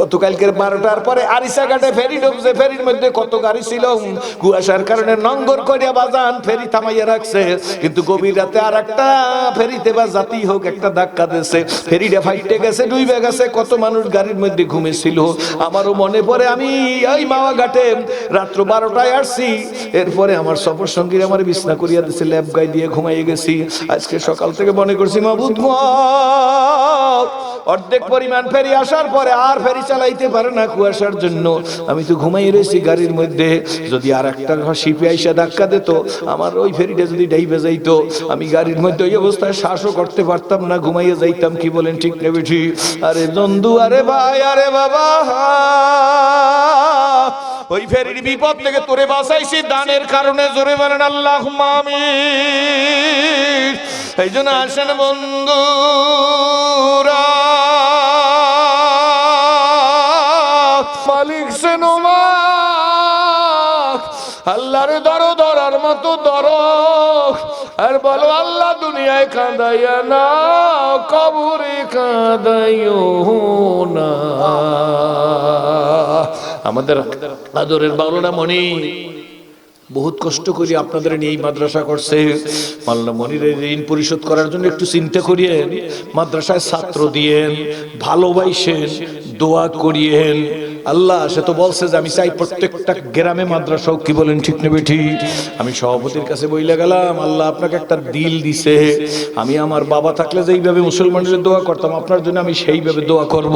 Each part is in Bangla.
গতকালকের বারোটার পরে আরিসা ঘাটে ফেরি ঢুকছে, ফেরির মধ্যে কত গাড়ি ছিল? কুয়াশার কারণে নঙ্গর করিয়া বাজান ফেরি থামাইয়া রাখছে। কিন্তু গভীর রাতে আর একটা ফেরিতে বা জাতি হোক একটা ধাক্কা দিয়েছে। ফেরিটা ফাইটে গেছে ডুইবে গেছে কত মানুষ গাড়ির মধ্যে ঘুমেছিল। আমারও মনে পড়ে আমি ওই মাওয়া ঘাটে রাত্র বারোটায় আসছি। এরপরে আমার সফর সঙ্গীর আমার বিছনা করিয়া দিছে ল্যাব গাই দিয়ে ঘুমাইয়ে গেছি। আজকে সকাল থেকে মনে করছি মা মাবুদ। অর্ধেক পরিমাণ ফেরি আসার পরে আর ফেরি চালাইতে পারে না কুয়াশার জন্য। আমি তো ঘুমাই রয়েছি গাড়ির মধ্যে। যদি আর একটা শিপে আইসা ধাক্কা দিত, আমার ওই ফেরিটা যদি ডাইবে যাইতো, আমি গাড়ির মধ্যে ওই অবস্থায় শ্বাসও করতে পারতাম না, ঘুমাইয়ে যাইতাম। কি বলেন ঠিক নেবে আরে বন্ধু, আরে ভাই, আরে বাবা ওই ফেরির বিপদ থেকে তোরে বাঁচাইছি, দানের কারণে জোরে বলেন আল্লাহ মামিন এই জন্য আসেন বন্ধুরা মালিক সেনুমা আল্লাহর দরো ধরার মতো ধরো আর বলো, আল্লাহ দুনিয়ায় কাঁদাইয়া না, কবরে কাঁদাইও না। আমাদের আদরের বাউলনা মণি বহুত কষ্ট করি আপনাদের নিয়ে এই মাদ্রাসা করছে। মাল্লা মনির ঋণ পরিশোধ করার জন্য একটু চিন্তা করিয়েন, মাদ্রাসায় ছাত্র দিয়েন, ভালোবাসেন, দোয়া করিয়েন আল্লাহ, সে তো বলছে যে আমি চাই প্রত্যেকটা গ্রামে মাদ্রাসা কি বলেন ঠিক নেবে ঠিক আমি সভাপতির কাছে বইলে গেলাম, আল্লাহ আপনাকে একটা দিল দিছে। আমি আমার বাবা থাকলে যেইভাবে মুসলমানদের দোয়া করতাম, আপনার জন্য আমি সেইভাবে দোয়া করব।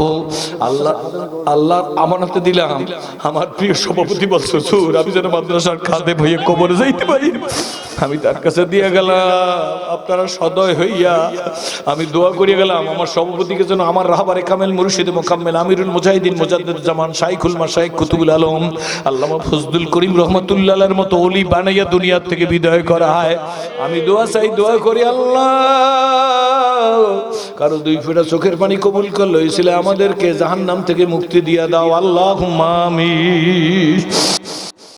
আল্লাহ আল্লাহ আমানতে দিলাম। আমার প্রিয় সভাপতি বলছো সুর আমি যেন মাদ্রাসার খাদে হয়ে কবরে যাইতে পারি আমি তার কাছে দিয়ে গেলাম, আপনারা সদয় হইয়া আমি দোয়া করিয়ে গেলাম। আমার সভাপতিকে যেন আমার রাহাবারে কামেল মুর্শিদ মোকাম্মেল আমিরুল মুজাহিদিন জামান শাইখুল মাশাইখ, কুতুবুল আলম, আল্লামা ফজদুল করিম রহমতুল্লাহর মতো অলি বানাইয়া দুনিয়ার থেকে বিদায় করা হয়। আমি দোয়া চাই, দোয়া করি আল্লাহ। কারও দুই ফোঁটা চোখের পানি কবুল করল আমাদেরকে জাহান্নাম থেকে মুক্তি দিয়া দাও। আল্লাহ মামি